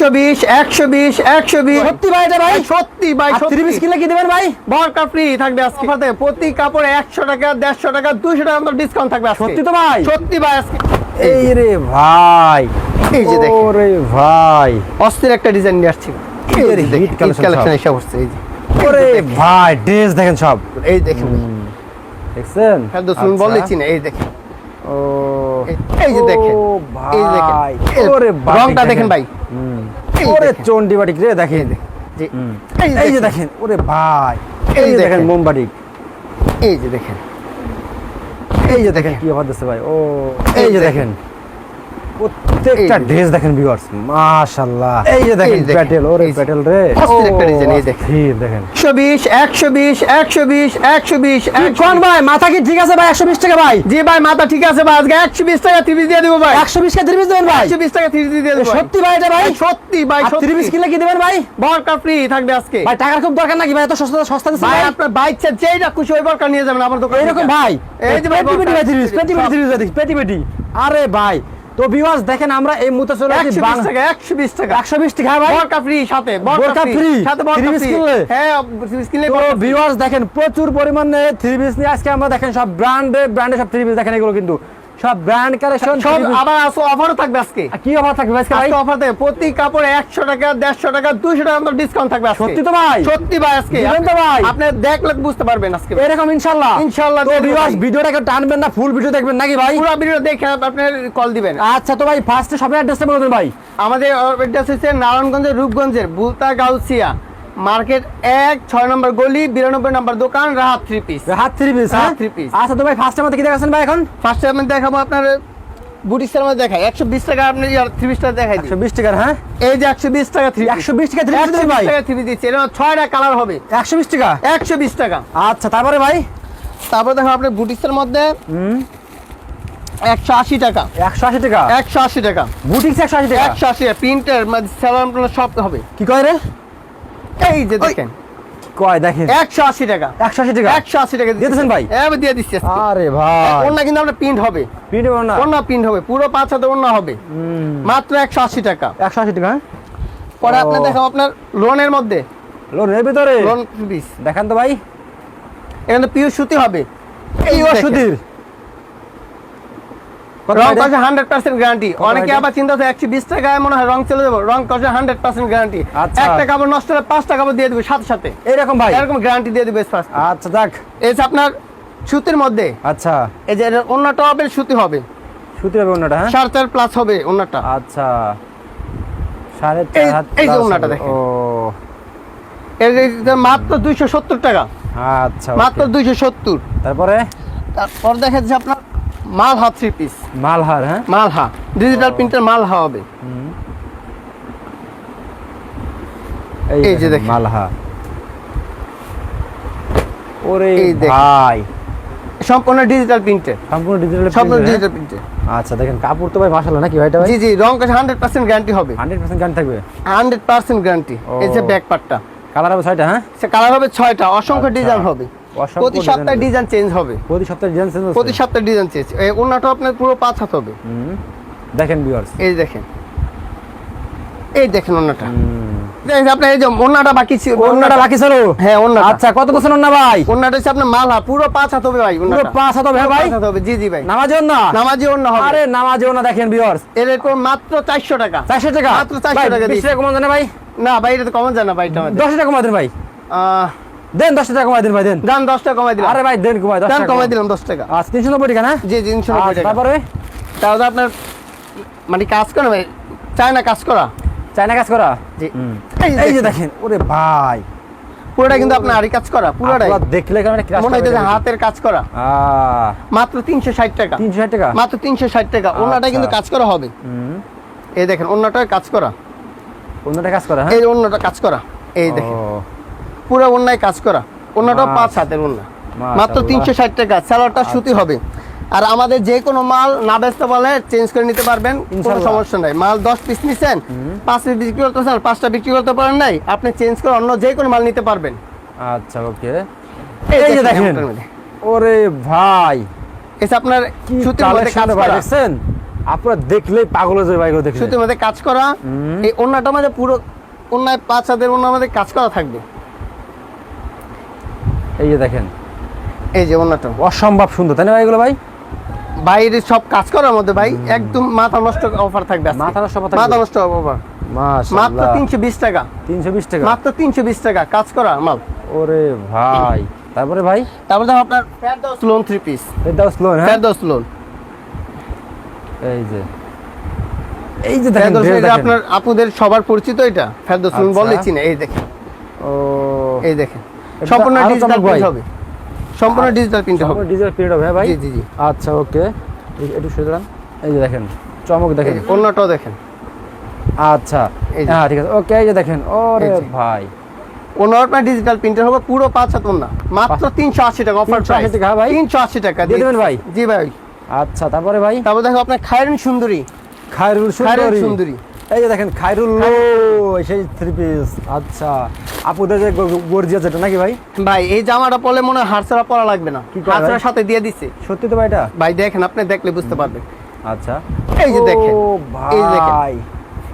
একশো বিশ একশো বিশ একশো বিশ। সত্যি ভাই এটা ভাই? সত্যি ভাই আর থ্রি পিস কি দেবেন ভাই? বরকা ফ্রি থাকবে আজকে। প্রতি কাপড়ে একশো টাকা দেড়শো টাকা দুশো টাকা মতো ডিসকাউন্ট থাকবে সত্যি তো ভাই? সত্যি ভাই আজকে। এই রে ভাই। এই যে দেখেন। ওরে ভাই। অস্থির একটা ডিজাইন নিয়ে আসছি। দেখেন, সব। এসে বসছে, এই যে। ওরে ভাই ড্রেস দেখেন সব। এই দেখেন। দেখছেন? হ্যাঁ দোস্ত আচ্ছা। এই দেখেন। ও এই- যে দেখেন। এই দেখেন। ভাই। এই ওরে রংটা দেখেন ভাই। ওরে। চন্ডি বাটিক রে দেখেন। এই যে দেখেন। ওরে ভাই। এই যে দেখেন। মোমবাটিক এই যে দেখেন। এই যে দেখেন। কি অফার ভাই। ও। এই যে দেখেন। প্রত্যেকটা ড্রেস দেখেন ভিউয়ার্স মাশাআল্লাহ। এই যে দেখেন প্যাটেল ওরে প্যাটেল রে। অস্থির একটা design, এই দেখেন। দেখেন। একশো বিশ একশো বিশ একশো বিশ একশো বিশ কোন ভাই মাথা কি ঠিক আছে ভাই? একশো বিশ টাকা ভাই? জি ভাই মাথা ঠিক আছে ভাই। আজকে একশো বিশ টাকা থ্রি দিয়ে দেবো ভাই। একশো বিশ কে থ্রি পিস দেবেন ভাই? একশো বিশ টাকা থ্রি দিয়ে দেবো। সত্যি ভাই এটা ভাই? সত্যি ভাই আর থ্রি সত্যি। পিস কিনলে কি দেবেন ভাই? ফ্রি থাকবে আজকে। ভাই টাকার খুব দরকার নাকি? ভাই এত সস্তা সস্তা দিচ্ছে ভাই আপনার বাইক যেইটা খুশি ওই বরকা নিয়ে যাবেন আমার দোকানে এরকম ভাই। এই যে ভাই পেটি পেটি ভাই থ্রি পিস পেটি পেটি সব। থ্রি পিস দেখি পেটি পেটি। আরে ভাই তো ভিউয়ার্স দেখেন আমরা এই মুহূর্তে চলে আসছি একশো বিশ বাংলা টাকা একশো বিশ টাকা। একশো বিশ টাকা ভাই। বরকা ফ্রি সাথে বরকা ফ্রি সাথে বরকা ফ্রি হ্যাঁ কিনলে তো ভিউয়ার্স দেখেন প্রচুর পরিমাণে থ্রি পিস নিয়ে আজকে আমরা দেখেন সব ব্র্যান্ডে ব্র্যান্ডে সব থ্রি পিস দেখেন এগুলো কিন্তু। সব ব্র্যান্ড কালেকশন সব আবার আসো অফারও থাকবে আজকে। কি অফার থাকবে আজকে ভাই? অফার থাকবে। প্রতি কাপড়ে একশো টাকা দেড়শো টাকা দুশো টাকা মতো ডিসকাউন্ট থাকবে আজকে। সত্যি তো ভাই? সত্যি ভাই আজকে। দিবেন তো ভাই? আপনি দেখলে বুঝতে পারবেন আজকে। এরকম ইনশাআল্লাহ। ইনশাআল্লাহ তো ভিউয়ার্স ভিডিওটাকে টানবেন না ফুল ভিডিও দেখবেন নাকি ভাই? পুরো ভিডিও দেখে আপনি কল দিবেন। আচ্ছা তো ভাই ফার্স্টে সবাই অ্যাড্রেসটা বলে দেন ভাই। আমাদের অ্যাড্রেস হচ্ছে নারায়ণগঞ্জের রূপগঞ্জের বুলতা গাউসিয়া মার্কেট এক ছয় নম্বর গলি বিরানব্বই নম্বর দোকান রাহাত থ্রি পিস হাত থ্রি পিস হ্যাঁ? থ্রি পিস আচ্ছা তো ভাই ফার্স্টে মধ্যে কি দেখাচ্ছেন ভাই এখন? ফার্স্টে আমি দেখাবো আপনার বুটিক্সের মধ্যে দেখাই। একশো বিশ টাকা আপনি থ্রি পিসটা দেখাই একশো বিশ টাকার হ্যাঁ? এই যে একশো বিশ টাকা থ্রি একশো বিশ টাকা থ্রি একশো ভাই? টাকা থ্রি দিচ্ছি। এটা ছয়টা কালার হবে। একশো বিশ টাকা? একশো বিশ টাকা। আচ্ছা তারপরে ভাই? তারপর দেখো আপনার বুটিক্সের মধ্যে একশো আশি টাকা। একশো আশি টাকা? একশো আশি টাকা। বুটিক্স একশো আশি টাকা? একশো আশি টাকা। প্রিন্টের স্যালার সব হবে। কি কয় রে? এই যে দেখেন। কয় দেখেন? একশো আশি টাকা। একশো আশি টাকা? একশো আশি টাকা দিয়ে দিচ্ছেন ভাই? হ্যাঁ দিয়ে দিচ্ছি। আরে ভাই। ওড়না কিন্তু আপনার প্রিন্ট হবে। পিঠে না ওড়না? প্রিন্ট হবে। পুরো পাঁচ হাতে ওড়না হবে। মাত্র একশো আশি টাকা। একশো আশি টাকা হ্যাঁ? পরে। আপনি দেখাবো আপনার লোনের মধ্যে। লোনের ভিতরে? লোন পিস দেখান তো ভাই। এখানে পিওর সুতি হবে। এই দেখেন। ওষুধের কত রং ভাই কষে হান্ড্রেড পার্সেন্ট গ্যারান্টি অনেকে আবার চিন্তা হচ্ছে একশো বিশ টাকায় মনে হয় রং চলে যাব রং কষে হান্ড্রেড পার্সেন্ট গ্যারান্টি আচ্ছা। একটা কাপড় নষ্ট হলে পাঁচটা কাপড় দিয়ে দেবে সাথে সাথে। এরকম ভাই? এরকম গ্যারান্টি দিয়ে দেবে ফার্স্ট আচ্ছা যাক। এই আপনার সুতির মধ্যে আচ্ছা। এই যে অন্যটা হবে সুতি হবে। সুতি হবে অন্যটা হ্যাঁ? সাড়ে চার প্লাস হবে অন্যটা। আচ্ছা। সাড়ে এই- চার এই যে। দেখেন। ও। এর যে মাত্র দুইশো সত্তর টাকা। আচ্ছা মাত্র। দুইশো সত্তর। তারপরে? তারপর দেখা যাচ্ছে আপনার মালহা থ্রি পিস মালহার হ্যাঁ? মালহা। ডিজিটাল প্রিন্টের মালহা হবে। এই যে দেখেন, দেখেন। মালহা। ওরে। ভাই। সম্পূর্ণ ডিজিটাল প্রিন্টের সম্পূর্ণ ডিজিটাল সম্পূর্ণ ডিজিটাল প্রিন্টের আচ্ছা দেখেন কাপড় তো ভাই মাশাআল্লাহ নাকি ভাইটা ভাই? জি জি রং পার্সেন্ট গ্যারান্টি হবে। 100% গান থাকবে? হান্ড্রেড পার্সেন্ট গ্যারান্টি ও। এই যে ব্যাক পার্টটা কালার হবে ছয়টা হ্যাঁ? সে কালার হবে ছয়টা। অসংখ্য আচ্ছা। ডিজাইন হবে। অসংখ্য প্রতি সপ্তাহে ডিজাইন চেঞ্জ হবে। প্রতি সপ্তাহে ডিজাইন চেঞ্জ প্রতি সপ্তাহে ডিজাইন চেঞ্জ এই ওনাটা আপনার পুরো পাঁচ হাত হবে। দেখেন ভিউয়ার্স এই দেখেন। এই দেখেন ওনাটা আপনার এই যে ওনাটা বাকি ছিল ওন্নাটা বাকি ছিল? হ্যাঁ আচ্ছা কত বছর ওন্না ভাই? ওনাটা হচ্ছে আপনার মালহা পুরো পাঁচ হাত হবে ভাই পুরো পাঁচ হাত হবে হ্যাঁ ভাই? হাত হবে জি জি ভাই। নামাজি ওন্না নামাজি ওনা হবে। আরে নামাজি ওন্না দেখেন ভিউয়ার্স এর এরকম মাত্র চারশো টাকা। চারশো টাকা? মাত্র 400 ভাই, টাকা 20 টাকা কমান জানে ভাই? না ভাই এটা তো কমন ভাই টাকা দেন ভাই আহ, দেন দশ টাকা কমাই দেন ভাই দেন। দাম দশ টাকা কমাই দিলাম। আরে ভাই দেন কমাই টাকা। কমাই দিলাম দশ টাকা। আচ্ছা তিনশো নব্বই টাকা না? জি তিনশো নব্বই আচ্ছা, টাকা। তারপরে? তাহলে আপনার মানে কাজ করে ভাই? চায় না কাজ করা? চায়না কাজ করা? জি। এই যে দেখেন, ওরে ভাই। পুরোটা কিন্তু আপনার আরি কাজ করা পুরোটাই। দেখলে মনে হইতেছে দেখেন। হাতের কাজ করা। মাত্র তিনশো ষাট টাকা। 360 টাকা? মাত্র তিনশো ষাট টাকা। ওনাটা আচ্ছা। কিন্তু কাজ করা হবে। এই দেখেন অন্যটা কাজ করা। অন্যটা কাজ করা হ্যাঁ? এই অন্যটা কাজ করা। এই দেখেন। পুরো অন্যায় কাজ করা। অন্যটা পাঁচ হাতের অন্য মাত্র তিনশো ষাট টাকা। স্যালাডটা সুতি হবে। আর আমাদের যে কোনো মাল না ব্যস্ত পারলে চেঞ্জ করে নিতে পারবেন। কোনো সমস্যা নাই। মাল দশ পিস নিছেন পাঁচ পিস বিক্রি করতে চান পাঁচটা বিক্রি করতে পারেন নাই আপনি চেঞ্জ করে অন্য যে কোনো মাল নিতে পারবেন। আচ্ছা ওকে। এই যে দেখেন। ওরে ভাই। এসে আপনার সুতির মধ্যে কাজ করা। দেখছেন আপনারা দেখলেই পাগল হয়ে যাবে ভাইগুলো দেখলে। সুতির মধ্যে কাজ করা। এই ওন্নাটা মধ্যে পুরো অন্যায় পাঁচ হাতের অন্য মধ্যে কাজ করা থাকবে। এই যে দেখেন। এই যে ওন্নাটা অসম্ভব সুন্দর তাই না ভাই এগুলো ভাই? বাইরে সব কাজ করার মধ্যে ভাই একদম মাথা নষ্ট অফার থাকবে মাথা নষ্ট মাথা নষ্ট অফার মাত্র তিনশো বিশ টাকা। তিনশো বিশ টাকা? মাত্র তিনশো বিশ টাকা কাজ করা মাল। ওরে ভাই। তারপরে ভাই? তারপর দেখো আপনার ফেরদৌস লোন থ্রি পিস এই দাও স্লোন হ্যাঁ? ফেরদৌস লোন এই যে। এই যে দেখেন আপনার আপুদের সবার পরিচিত এটা। ফেরদৌস লোন আচ্ছা। বলে চিনে। এই দেখেন। ও। এই দেখেন। সম্পূর্ণ ডিজিটাল প্রিন্ট হবে। সম্পূর্ণ ডিজিটাল প্রিন্ট হবে। ডিজেল পিরিয়ড হবে ভাই। জি জি জি। আচ্ছা ওকে। একটু দাঁড়ান। এই যে দেখেন চমক দেখেন। অন্যটাও দেখেন। আচ্ছা। হ্যাঁ ঠিক আছে। ওকে এই যে দেখেন ওরে ভাই। অন্য ডিজিটাল প্রিন্টার হবে পুরো পাঁচ হাত না মাত্র তিনশো আশি টাকা অফার 380 প্রাইস ভাই? তিনশো আশি টাকা। দিয়ে দেবেন ভাই? জি ভাই। আচ্ছা তারপরে ভাই? তারপর দেখো আপনার খায়রুন সুন্দরী। খায়রুল খায়রুন সুন্দরী। এই যে দেখেন খাইরুল সেই থ্রি পিস আচ্ছা আপুদের যে গর্জিয়া যেটা নাকি ভাই? ভাই এই জামাটা পরলে মনে হয় হারসারা পরা লাগবে না। কয় সাথে দিয়ে দিছে। সত্যি তো ভাই এটা? ভাই দেখেন আপনি দেখলে বুঝতে পারবেন। আচ্ছা। এই যে দেখেন এই দেখেন। ভাই।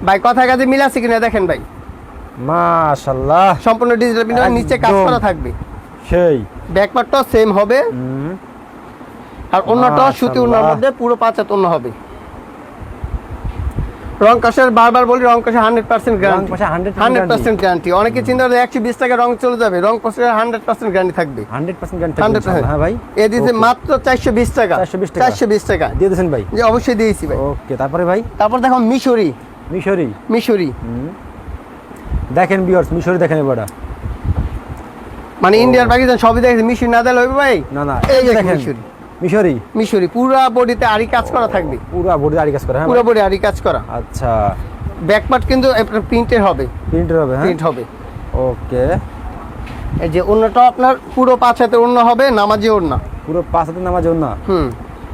ভাই কথা কাজে মিল আছে কিনা দেখেন ভাই। মাশাআল্লাহ সম্পূর্ণ ডিজিটাল প্রিন্টার নিচে কাজ করা থাকবে। সেই। ব্যাকপার্টটাও সেম হবে। আর অন্যটা সুতি অন্যর মধ্যে পুরো পাঁচ হাত অন্য হবে। রং কষের বারবার বলি রং কষে hundred percent guarantee hundred percent guarantee অনেকে চিন্তা করে একশো বিশ টাকা রং চলে যাবে রং কষের হান্ড্রেড পার্সেন্ট গ্যারান্টি থাকবে 100% গ্যারান্টি হান্ড্রেড হ্যাঁ ভাই। এ দিয়েছে মাত্র চারশো বিশ টাকা। 420 টাকা। চারশো বিশ টাকা। দিয়ে দিয়েছেন ভাই? যে অবশ্যই দিয়েছি ভাই। ওকে তারপরে ভাই? তারপর দেখো মিশরি। মিশরি। মিশরি। দেখেন বিয়ার্স মিশরি দেখেন এবারটা মানে ইন্ডিয়ার পাকিস্তান সবই দেখেছি মিশরি না দিলে হবে ভাই? না না এই দেখেন। মিশরি। মিশরি? মিশরি পুরা বডিতে আরি কাজ করা থাকবে। পুরো বডি আড়ি কাজ করে হ্যাঁ পুরো বডি আরি কাজ করা। আচ্ছা। ব্যাকপার্ট কিন্তু প্রিন্টের হবে। প্রিন্টার হবে হ্যাঁ? প্রিন্ট হবে। ওকে এই যে অন্যটা আপনার পুরো পাঁচ হাতে অন্য হবে নামাজি ওড়না। পুরো পাঁচ হাতে নামাজ না হুম।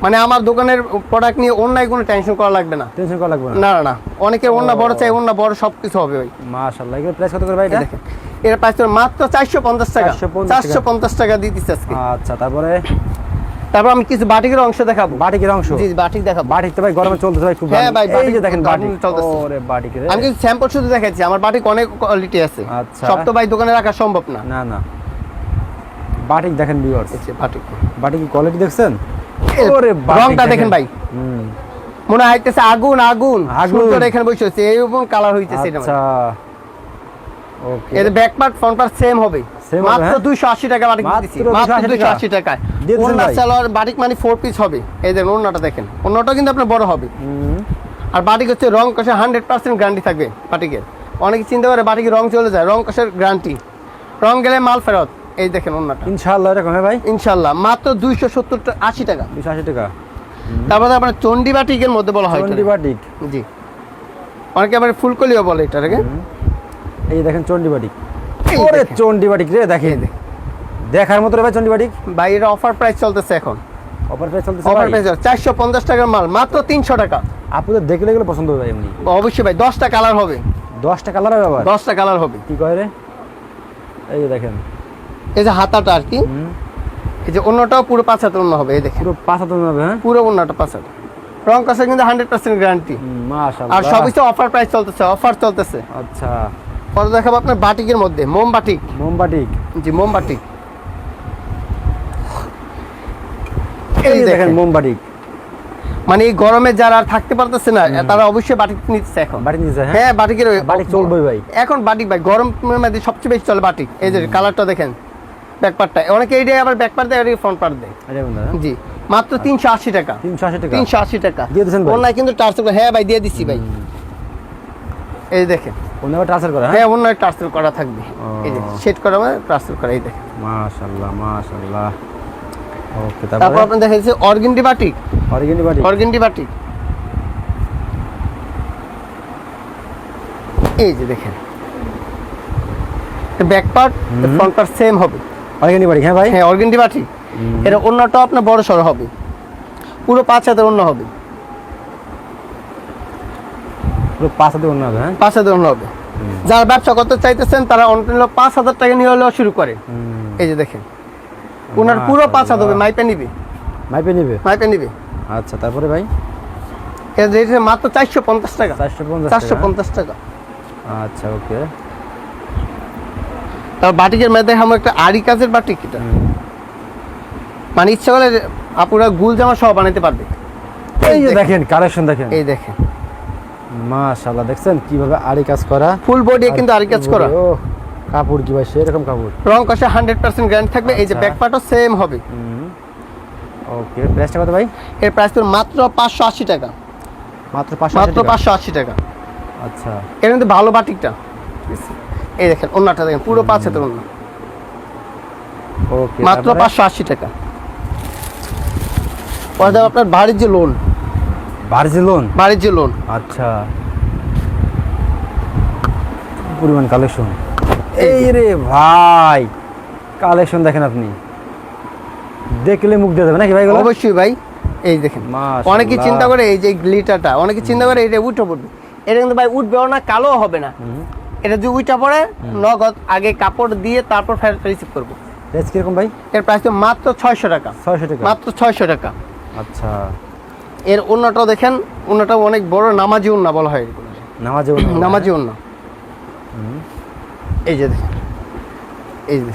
মানে আমার দোকানের প্রোডাক্ট নিয়ে অন্যায় কোনো টেনশন করা লাগবে না। টেনশন করা লাগবে না? না না অনেকের অন্য বড় চাই অন্য বড় সব কিছু হবে ভাই। মাশাআল্লাহ এগুলো প্রাইস কত করে ভাই এটা? এর প্রাইস মাত্র চারশো পঞ্চাশ টাকা। 450 চারশো পঞ্চাশ টাকা দিয়ে দিচ্ছে আজকে। আচ্ছা তারপরে? তারপর আমি কিছু বাটিকের অংশ দেখাবো। বাটিকের অংশ? জি বাটিক দেখাবো। বাটিক তো ভাই গরমে চলতেছে ভাই খুব হ্যাঁ ভাই, এই বাটিক যে দেখেন বাটিক। চলতেছে। ওরে বাটিক রে। আমি কিন্তু স্যাম্পল শুধু দেখাচ্ছি আমার বাটিক অনেক কোয়ালিটি আছে। আচ্ছা। সব তো ভাই দোকানে রাখা সম্ভব না। না না। বাটিক দেখেন ভিউয়ার্স বাটিক। বাটিক কোয়ালিটি দেখছেন? ওরে রংটা দেখেন ভাই। হুম। মনে হইতেছে আগুন আগুন। আগুন। এখানে বসে আছে এই রকম কালার হইতেছে এটা আচ্ছা। ওকে এর back part front part same হবে, মাত্র হ্যাঁ? 280 টাকা বাটিক মাত্র মাত্র 280 280 টাকায় ওন্না সালোয়ার বাটিক মানে পিস হবে। এই দেখেন ওন্নাটা দেখেন। ওন্নাটা কিন্তু আপনার বড় হবে। আর বাটিক হচ্ছে রং কষে গ্যারান্টি থাকবে বাটিকের। অনেকে চিন্তা করে বাটিকে রং চলে যায় রং কষের গ্যারান্টি রং গেলে মাল ফেরত। এই দেখেন ওন্নাটা ইনশাআল্লাহ এরকম হ্যাঁ ভাই? ইনশাল্লাহ মাত্র দুইশো সত্তর আশি টাকা। দুশো আশি টাকা। তারপরে আপনার চন্ডি বাটিকের মধ্যে বলা হয় চন্ডি বাটিক। জি। অনেকে আবার ফুলকলিও বলে এটাকে। এই দেখেন চন্ডি বাটিক। ওরে দেখেন। বাটিক রে দেখেন। দেখার মতো রে ভাই চন্ডি বাটিক। ভাই এটা অফার প্রাইস চলতেছে এখন। অফার প্রাইস চলতেছে অফার প্রাইস চারশো পঞ্চাশ টাকার মাল মাত্র তিনশো টাকা। আপনাদের দেখলে এগুলো পছন্দ হবে এমনি। অবশ্যই ভাই দশটা কালার হবে। দশটা কালার হবে আবার? দশটা কালার হবে। কি কয় রে? এই যে দেখেন। এই যে হাতাটা আর কি। এই যে অন্যটাও পুরো পাঁচ হাতের অন্য হবে এই দেখেন। পুরো পাঁচ হাতে হবে হ্যাঁ? পুরো অন্যটা পাঁচ হাত রং কাছে কিন্তু হান্ড্রেড পার্সেন্ট গ্যারান্টি আর সব কিছু অফার প্রাইস চলতেছে অফার চলতেছে। আচ্ছা। পরে দেখাবো আপনার বাটিকের মধ্যে মোম বাটিক মোমবাটিক। জি মোম বাটিক এই দেখেন মোমবাটিক। মানে এই গরমে যারা আর থাকতে পারতেছে না তারা অবশ্যই বাটিক নিচ্ছে এখন। বাটিক নিচে হ্যাঁ? হ্যাঁ বাটিকের বাটিক চলবেই ভাই। এখন বাটিক ভাই গরমের মধ্যে সবচেয়ে বেশি চলে বাটিক। এই যে কালারটা দেখেন ব্যাকপার্টটা অনেকে এইটাই আবার ব্যাকপার্ট দেয় অনেকে ফ্রন্ট পার্ট দেয়। জি মাত্র তিনশো আশি টাকা। তিনশো আশি টাকা? তিনশো আশি টাকা। দিয়ে দিয়েছেন? অনলাইন কিন্তু টার্সেল হ্যাঁ ভাই দিয়ে দিচ্ছি ভাই। এই দেখেন। অন্য ট্রান্সফার করে হ্যাঁ? হ্যাঁ অনলাইন টার্সেল করা থাকবে। এই যে সেট করা মানে টার্সেল করা এই দেখেন। মাশাআল্লাহ মাশাআল্লাহ। ওকে তারপর? তারপর আপনার দেখা যাচ্ছে organdy batik. Organdy batik? Organdy batik. এই যে দেখেন। Back part front part same হবে। অরিগেন্ডি বাটিক হ্যাঁ ভাই? হ্যাঁ অর্গেন্ডি বাটিক। এটা অন্যটাও আপনার বড় সড়ো হবে। পুরো পাঁচ হাতের অন্য হবে পুরো পাঁচ হাতে অন্য হবে হ্যাঁ? পাঁচ হাজার অন্য হবে। যারা ব্যবসা করতে চাইতেছেন তারা অনলাইনে পাঁচ হাজার টাকা নিয়ে হলেও শুরু করে। এই যে দেখেন ওনার পুরো পাঁচ হাত হবে মাইপে নিবে। মাইপে নিবে? মাইপে নিবে। আচ্ছা তারপরে ভাই? এর রেট মাত্র চারশো পঞ্চাশ টাকা। চারশো পঞ্চাশ টাকা আচ্ছা ওকে। তারপর বাটিকের মধ্যে আমার একটা আড়ি কাজের বাটিক এটা। মানে ইচ্ছা করলে আপুরা গুল জামা সহ বানাতে পারবে। এই যে দেখেন কালেকশন দেখেন। এই দেখেন। মাশাআল্লাহ দেখছেন কীভাবে আড়ি কাজ করা? ফুল বডি কিন্তু আড়ি কাজ করা। কাপড় কি ভাই সেরকম কাপড়? রং কষে হান্ড্রেড পার্সেন্ট গ্যারান্টি থাকবে এই যে। ব্যাক পার্টও সেম হবে। ওকে প্রাইসটা কত ভাই? এর প্রাইস তো মাত্র পাঁচশো আশি টাকা। মাত্র পাঁচশো মাত্র টাকা? পাঁচশো আশি টাকা। আচ্ছা। এর মধ্যে ভালো বাটিকটা। এই দেখেন অন্যটা দেখেন পুরো পাঁচ হাতের অন্য ওকে মাত্র পাঁচশো আশি টাকা। পরে আপনার বাড়ির যে লোন বাড়ির লোন আচ্ছা। পরিমাণ কালেকশন এই রে ভাই কালেকশন দেখেন আপনি। দেখলে মুখ দিয়ে দেবে নাকি ভাই অবশ্যই ভাই। এই দেখেন। অনেকে চিন্তা করে এই যে গ্লিটারটা অনেকে চিন্তা করে এটা উঠে পড়বে এটা কিন্তু ভাই উঠবেও না কালো হবে না। এটা যদি উঠা পড়ে নগদ আগে কাপড় দিয়ে তারপর ফেরত রিসিভ করব। প্রাইস কীরকম ভাই? এর প্রাইস তো মাত্র ছয়শো টাকা। ছয়শো টাকা। মাত্র ছয়শো টাকা। আচ্ছা। এর অন্যটাও দেখেন অন্যটাও অনেক বড় নামাজি উন্না বলা হয়। নামাজে নামাজি উন্না। এই যে দেখেন এই যে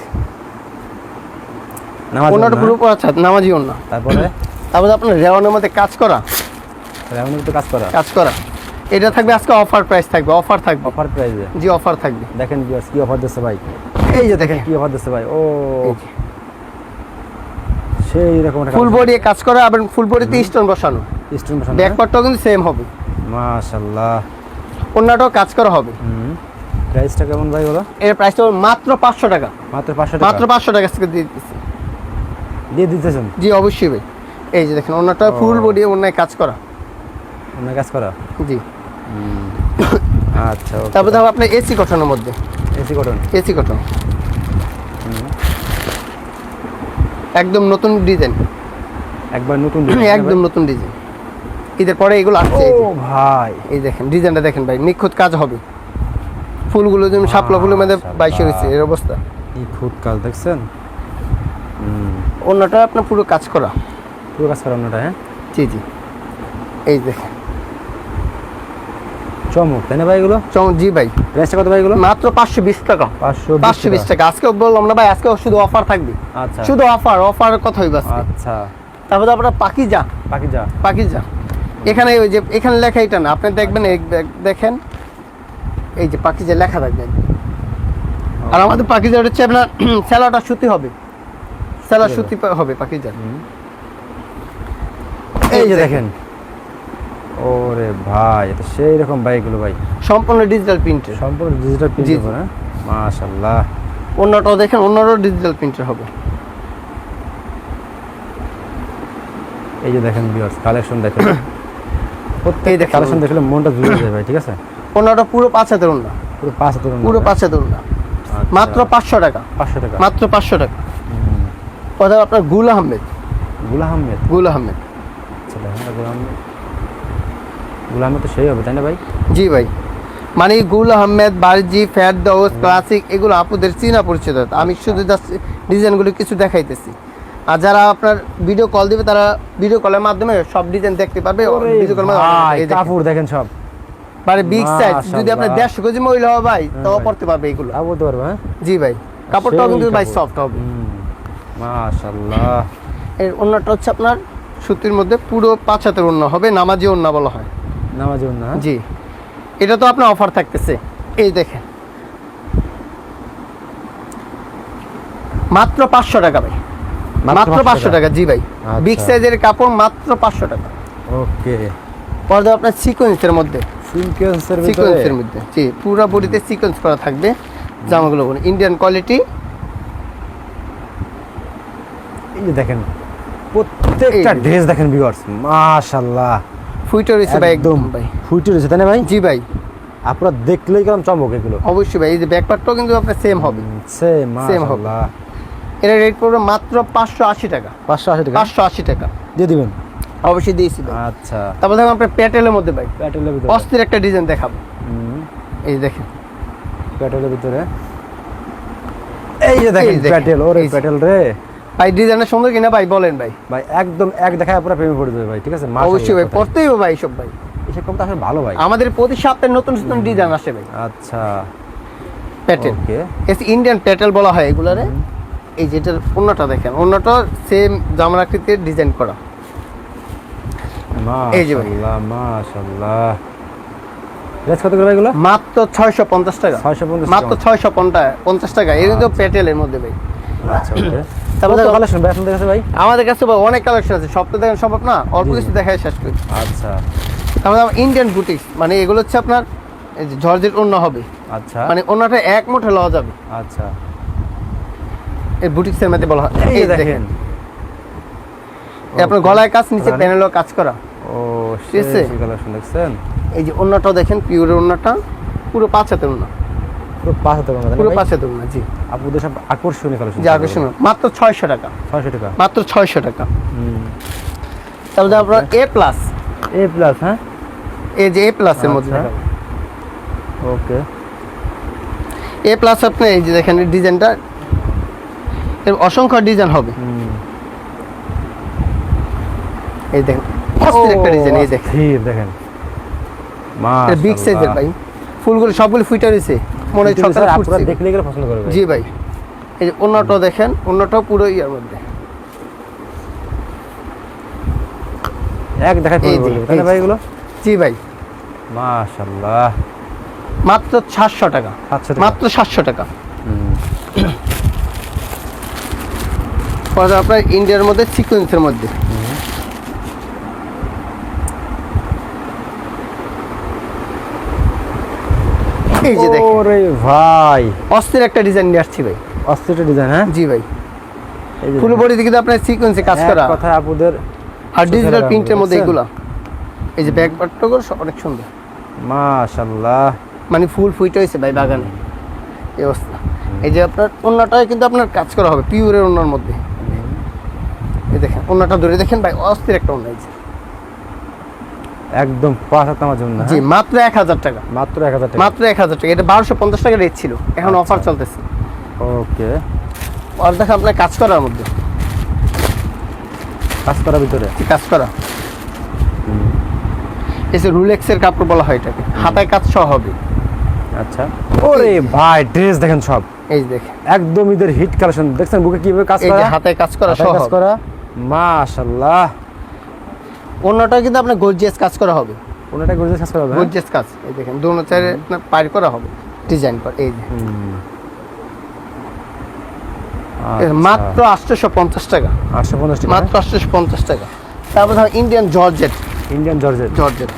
অন্যটা পুরো আচ্ছা নামাজি উন্না। তারপরে? তারপরে আপনার রেওয়ানের মধ্যে কাজ করা। রেওয়ানের মধ্যে কাজ করা? কাজ করা। এটা থাকবে আজকে অফার প্রাইস থাকবে অফার থাকবে। অফার প্রাইসে জি অফার থাকবে। দেখেন ভিউয়ার্স কি অফার দিচ্ছে ভাই। এই যে দেখেন। কি অফার দিচ্ছে ভাই? ও। সেই রকম ফুল বডি কাজ করা এবং ফুল বডিতে স্টোন বসানো। স্টোন ব্যাক পার্টটাও কিন্তু সেম হবে। মাশাআল্লাহ। কাজ করা হবে। হুম। প্রাইসটা কেমন ভাই বলো? এর প্রাইসটা মাত্র পাঁচশো টাকা। মাত্র পাঁচশো মাত্র পাঁচশো টাকা দিয়ে দিচ্ছি দিয়ে দিতেছেন? জি অবশ্যই ভাই। এই যে দেখেন ফুল বডি কাজ করা। কাজ করা? জি। আচ্ছা তারপর আপনার এসি কটনের মধ্যে। এসি কটন এসি কটন একদম নতুন ডিজাইন একবার নতুন একদম নতুন ডিজাইন ঈদের পরে এগুলো আসছে। ভাই। এই দেখেন ডিজাইনটা দেখেন ভাই নিখুঁত কাজ হবে। ফুলগুলো যেমন শাপলা ফুলের মধ্যে। বাইশে হয়েছে এর অবস্থা। খুদ কাজ দেখছেন? অন্যটা আপনার পুরো কাজ করা। পুরো কাজ করা অন্যটা হ্যাঁ? জি জি। এই দেখেন। চমক তাই না ভাই এগুলো? চম- জি ভাই। প্রাইসটা কত ভাই এগুলো? মাত্র পাঁচশো বিশ টাকা। পাঁচশো পাঁচশো বিশ টাকা। আজকে বললাম না ভাই আজকে শুধু অফার থাকবে। আচ্ছা। শুধু অফার অফার কথা হইবে আচ্ছা। তারপরে আপনার পাকিজা। যা পাকিজা। এখানে ওই যে এখানে লেখা এটা না। আপনি দেখবেন দেখেন এই যে পাকিজা লেখা থাকবে। আর আমাদের পাখি পাকিজা হচ্ছে আপনার স্যালাটা সুতি হবে। স্যালা সুতি হবে পাকিজা এই যে দেখেন। ওরে ভাই এটা সেই রকম বাইকগুলো ভাই। সম্পূর্ণ ডিজিটাল প্রিন্টের সম্পূর্ণ ডিজিটাল প্রিন্ট হবে না মাশাআল্লাহ। অন্যটাও দেখেন অন্যটাও ডিজিটাল প্রিন্টের হবে। এই যে দেখেন ভিউয়ার্স কালেকশন দেখেন। এই প্রত্যেক দেখেন। কালেকশন দেখলে মনটা জুড়ে যায় ভাই ঠিক আছে? অন্যটা পুরো পাঁচ হাতের অন্য পুরো পাঁচ হাজার পুরো পাঁচ হাতের অন্য মাত্র পাঁচশো টাকা। পাঁচশো টাকা। মাত্র পাঁচশো টাকা। কথা আপনার গুল আহমেদ। গুলা আহমেদ? গুল আহমেদ। আচ্ছা আহমেদ। গুলা আহমেদ তো সেই হবে তাই না ভাই? জি ভাই। মানে গুল আহমেদ বারজি ফেরদৌস ক্লাসিক এগুলো আপুদের চিনা পরিচিত। আমি শুধু জাস্ট ডিজাইনগুলো কিছু দেখাইতেছি। আর যারা আপনার ভিডিও কল দিবে তারা ভিডিও কলের মাধ্যমে সব ডিজাইন দেখতে পারবে ভিডিও কলের মাধ্যমে কাপড় দেখেন সব। মানে বিগ সাইজ যদি। আপনার দেড়শো কেজি মহিলা হয় ভাই তাও পড়তে পারবে এগুলো। তা বলতে পারব হ্যাঁ? জি ভাই কাপড়টাও কিন্তু ভাই সফট হবে। মাশাআল্লাহ। এর অন্যটা হচ্ছে আপনার সুতির মধ্যে পুরো পাঁচ হাতের অন্য হবে নামাজি অন্য বলা হয়। নামাজ না জি। এটা তো আপনার অফার থাকতেছে। এই দেখেন। মাত্র পাঁচশো টাকা ভাই। মাত্র পাঁচশো টাকা। জি ভাই। আচ্ছা। বিগ সাইজের কাপড় মাত্র পাঁচশো টাকা। ওকে। পর্দা আপনার সিকোয়েন্সের মধ্যে। সিকোয়েন্সের সিকোয়েন্সের মধ্যে জি। পুরো বডিতে সিকোয়েন্স করা থাকবে। জামাগুলো ইন্ডিয়ান কোয়ালিটি এই যে দেখেন প্রত্যেকটা ড্রেস দেখেন ভিউয়ার্স মাশাআল্লাহ। ফুইটার রয়েছে ভাই একদম ভাই। ফুটে রয়েছে তাই না ভাই? জি ভাই। আপনারা দেখলেই কেমন চমক এগুলো। অবশ্যই ভাই এই যে ব্যাকপার্টটাও কিন্তু আপনার সেম হবে। সেম হবে। এটা রেট পড়বে মাত্র পাঁচশো আশি টাকা। পাঁচশো আশি টাকা? পাঁচশো আশি টাকা। দিয়ে দিবেন? অবশ্যই দিয়েছি আচ্ছা। তারপর দেখো আপনার প্যাটেলের মধ্যে ভাই। প্যাটেলের ভিতরে। অস্থির একটা ডিজাইন দেখাবো। এই যে দেখেন। প্যাটেলের ভিতরে। এই যে দেখেন প্যাটেল ওরে প্যাটেল রে। ভাই ডিজাইনটা সুন্দর কিনা ভাই বলেন ভাই। ভাই একদম এক দেখায় পুরো প্রেমে পড়ে যাবে ভাই ঠিক আছে? অবশ্যই ভাই পড়তেই হবে ভাই সব ভাই। এসব কম তো আসলে ভালো ভাই। আমাদের প্রতি সপ্তাহে নতুন নতুন ডিজাইন আসে ভাই। আচ্ছা। Patel okay S Indian Patel বলা হয় এগুলারে এই যেটার অন্যটা দেখেন অন্যটা সেম জামার আকৃতির ডিজাইন করা। এই যে মাশাআল্লাহ মাশাআল্লাহ। রেট কত করে এগুলো? মাত্র ছয়শো পঞ্চাশ টাকা। 650 মাত্র টাকা। ছয়শো পঞ্চাশ টাকা। এর তো প্যাটেলের মধ্যে ভাই। আচ্ছা ওকে। তারপরে তারপরে কালেকশন ভাই আপনাদের কাছে ভাই? আমাদের কাছে ভাই অনেক কালেকশন আছে। সব তো দেখেন সম্ভব না। অল্প কিছু দেখায় শেষ করি। আচ্ছা। তারপরে ইন্ডিয়ান বুটিক্স মানে এগুলো হচ্ছে আপনার যে অন্য হবে। আচ্ছা। মানে অন্যটা এক মুঠে লওয়া যাবে। আচ্ছা। এই বুটিক্সের মধ্যে বলা হয়। এই দেখেন। আপনার গলায় কাজ নিচে প্যানেলও কাজ করা। ও ঠিক আছে? দেখছেন এই যে দেখেন পিওরের অন্যটা পুরো পাঁচ হাতের অন্য। পুরো পাঁচ হাজার টাকা পুরো পাঁচ হাতের অন্য জি। আপুদের সব আকর্ষণীয় কালেকশন। যে আকর্ষণ মাত্র ছয়শো টাকা। ছয়শো টাকা? মাত্র ছয়শো টাকা। হুম। তারপরে আপনার এ প্লাস এ প্লাস হ্যাঁ? এই যে এ প্লাসের মধ্যে। ওকে এ প্লাস আপনি এই যে দেখেন ডিজাইনটা এর অসংখ্য ডিজাইন হবে। এই দেখেন অস্থির একটা ডিজাইন এই দেখেন। দেখেন। এটা বিগ সাইজের ভাই। ফুলগুলো সবগুলো ফুইটা রয়েছে। মনে হয় সকালে আপনারা দেখলে গেলে পছন্দ করবে জি ভাই। এই যে অন্যটাও দেখেন অন্যটাও পুরো ইয়ার মধ্যে। এক তাই না এই ভাই এগুলো? জি ভাই। মাশাআল্লাহ। মাত্র সাতশো টাকা। সাতশো টাকা। মাত্র সাতশো টাকা হুম। পরে আপনার ইন্ডিয়ার মধ্যে সিকোয়েন্সের মধ্যে। এই যে দেখেন। ওরে ভাই। অস্থির একটা ডিজাইন নিয়ে আসছি ভাই। অস্থির ডিজাইন হ্যাঁ? জি ভাই। ফুল বডি দিকে আপনার সিকোয়েন্সে কাজ করা। কথায় আপুদের আর ডিজিটাল প্রিন্টের মধ্যে? এগুলা। এই যে ব্যাক পার্টগুলো অনেক সুন্দর। মাশাআল্লাহ। মানে ফুল ফুইটা হয়েছে ভাই বাগানে। এই অবস্থা। এই যে আপনার অন্যটায় কিন্তু আপনার কাজ করা হবে পিওরের অন্যার মধ্যে। এই দেখেন অন্যটা ধরে দেখেন ভাই অস্থির একটা অন্য। একদম পাঁচ হাত আমার জন্য জি হ্যাঁ? মাত্র এক হাজার টাকা। মাত্র এক হাজার টাকা। মাত্র এক হাজার টাকা এটা বারোশো পঞ্চাশ টাকা রেট ছিল এখন আচ্ছা। অফার চলতেছে। ওকে। আর দেখেন আপনার কাজ করার মধ্যে। কাজ করার ভিতরে? কাজ করা। যে রুলেক্সের কাপড় বলা হয় এটাকে হাতায় কাজ সহ হবে। আচ্ছা। ওরে ভাই ড্রেস দেখেন সব। এই দেখেন। একদম ঈদের হিট কালেকশন দেখছেন বুকে কীভাবে কাজ করা যে হাতায় কাজ করা সহ কাজ করা? মাশাআল্লাহ। অন্যটা কিন্তু আপনার গর্জিয়াস কাজ করা হবে। কোনটা গর্জিয়াস কাজ করা হবে হ্যাঁ? গর্জিয়াস কাজ এই দেখেন দোনো চারে আপনার পার করা হবে ডিজাইন করা এই আচ্ছা। মাত্র আটশোশো পঞ্চাশ টাকা। আটশো পঞ্চাশ টাকা মাত্র আটশোশো পঞ্চাশ টাকা। তারপর ধর Indian georgette Indian georgette georgette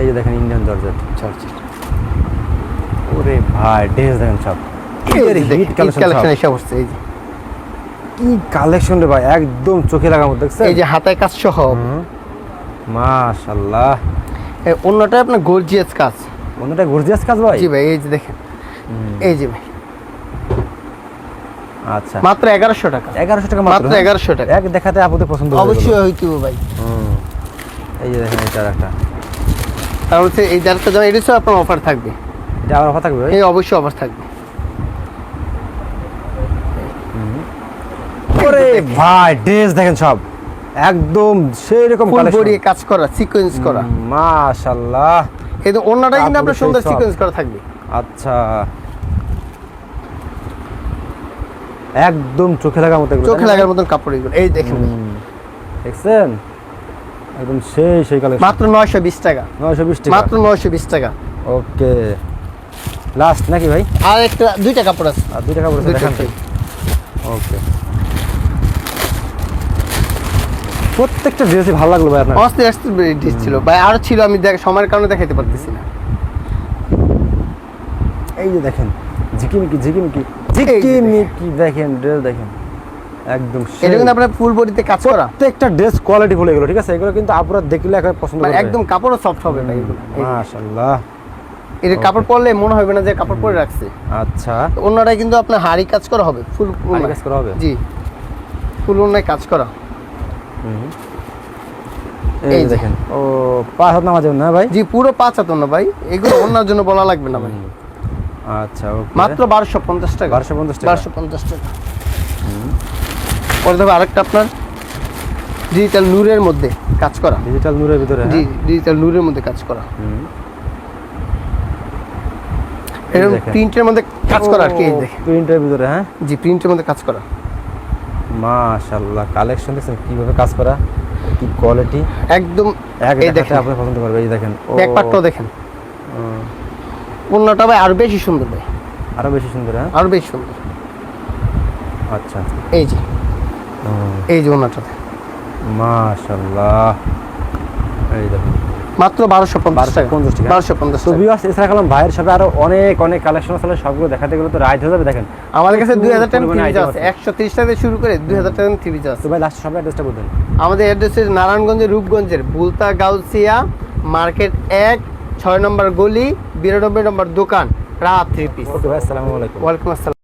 এই যে দেখেন ইন্ডিয়ান জর্জেট জর্জেট ওরে ভাই ড্রেস দেখেন সব। হিট কালেকশন বসছে এই যে। কি কালেকশন রে ভাই? একদম চোখে লাগার মতো দেখছেন? এই যে হাতায় কাজ সহ। হবে। মাশাআল্লাহ এই অন্যটা আপনার গর্জিয়াস কাজ। অন্যটা গর্জিয়াস কাজ ভাই? জি ভাই এই যে দেখেন। এই যে ভাই। আচ্ছা। মাত্র এগারোশো টাকা। এগারোশো টাকা মাত্র হ্যাঁ? এগারোশো টাকা। এক দেখাতে আপনাদের পছন্দ হয়ে অবশ্যই। হইতে ভাই। হুম। এই যে দেখেন এটা একটা হচ্ছে এই যারটা যেমন এটা আপনার অফার থাকবে। এটা কথা থাকবে ভাই? এই অবশ্যই অফার থাকবে। ওরে ভাই ড্রেস দেখেন সব। একদম সেই রকম বডি কাজ করা সিকোয়েন্স করা। মাশাআল্লাহ এই তো অন্যটা কিন্তু আপনার সুন্দর সিকোয়েন্স করা থাকবে। আচ্ছা। একদম চোখে লাগার মতো চোখে লাগার মতন কাপড় এগুলো এই দেখেন। দেখছেন? একদম সেই সেই কালেকশন মাত্র নয়শো বিশ টাকা। নয়শো বিশ টাকা। মাত্র নয়শো বিশ টাকা। ওকে। লাস্ট নাকি ভাই? আর একটা দুইটা কাপড় আছে। আর দুইটা দেখান আছে। ওকে। প্রত্যেকটা ড্রেসই ভালো লাগল ভাই আপনার। অস্থির অস্থির ডিস ছিল ভাই আরও ছিল আমি দেখ সময়ের কারণে দেখাইতে পারতেছি না। এই যে দেখেন ঝিকিমিকি ঝিকিমিকি। ঝিকিমিকি দেখেন ড্রেস দেখেন। একদম। এটা কিন্তু আপনার ফুল বডিতে কাজ করা। প্রত্যেকটা ড্রেস কোয়ালিটি ফুল এগুলো ঠিক আছে? এগুলো কিন্তু আপনারা দেখলে এখন পছন্দ মানে করবে। একদম কাপড়ও সফট হবে ভাই। মাশাআল্লাহ। এর কাপড় পরলে মনে হবে না যে কাপড় পরে রাখছে। আচ্ছা। অন্যটাই কিন্তু আপনার হাড়ি কাজ করা হবে ফুল কাজ করা হবে? জি। ফুল অন্যায় কাজ করা। এই। দেখেন। ও পাঁচ হাত নামাজ না ভাই? জি পুরো পাঁচ হাত না ভাই। এগুলো অন্যার জন্য বলা লাগবে না ভাই। আচ্ছা মাত্র বারোশো পঞ্চাশ টাকা। 1250 টাকা। বারোশো পঞ্চাশ টাকা। পরে দেখো আরেকটা আপনার ডিজিটাল নূরের মধ্যে কাজ করা। ডিজিটাল নূরের ভিতরে জি হ্যাঁ? ডিজিটাল নূরের মধ্যে কাজ করা। এরকম প্রিন্টের মধ্যে কাজ করা আর কি দেখেন। প্রিন্টের ভিতরে হ্যাঁ? জি প্রিন্টের মধ্যে কাজ করা। মাশাআল্লাহ কালেকশন দেখছেন কীভাবে কাজ করা? কি কোয়ালিটি একদম এক এই দেখেন। আপনি পছন্দ করবে এই দেখেন। ব্যাকপার্টটাও দেখেন। পণ্যটা ভাই আরও বেশি সুন্দর ভাই। আরও বেশি সুন্দর হ্যাঁ? আরও বেশি সুন্দর। আচ্ছা। এই যে। এই যে ওনাটাতে মাশাআল্লাহ। এই দেখুন। মাত্র বারোশো পঞ্চাশ টাকা। 1250 টাকা। বারোশো পঞ্চাশ তো ভিউয়ার্স এছাড়া কালাম ভাইয়ের সাথে আরও অনেক অনেক কালেকশন আছে সবগুলো দেখাতে গেলে তো রাইট হয়ে যাবে দেখেন। আমাদের কাছে দুই হাজার টাকা আছে। একশো তিরিশ টাকা থেকে শুরু করে দুই হাজার টাকা থ্রি আছে। তো ভাই লাস্ট সব অ্যাড্রেসটা বলবেন। আমাদের অ্যাড্রেস হচ্ছে নারায়ণগঞ্জের রূপগঞ্জের বুলতা গাউসিয়া মার্কেট এক ছয় নম্বর গলি বিরানব্বই নম্বর দোকান রাত থ্রি পিস ওকে ভাই আসসালামু আলাইকুম। ওয়ালাইকুম আসসালাম।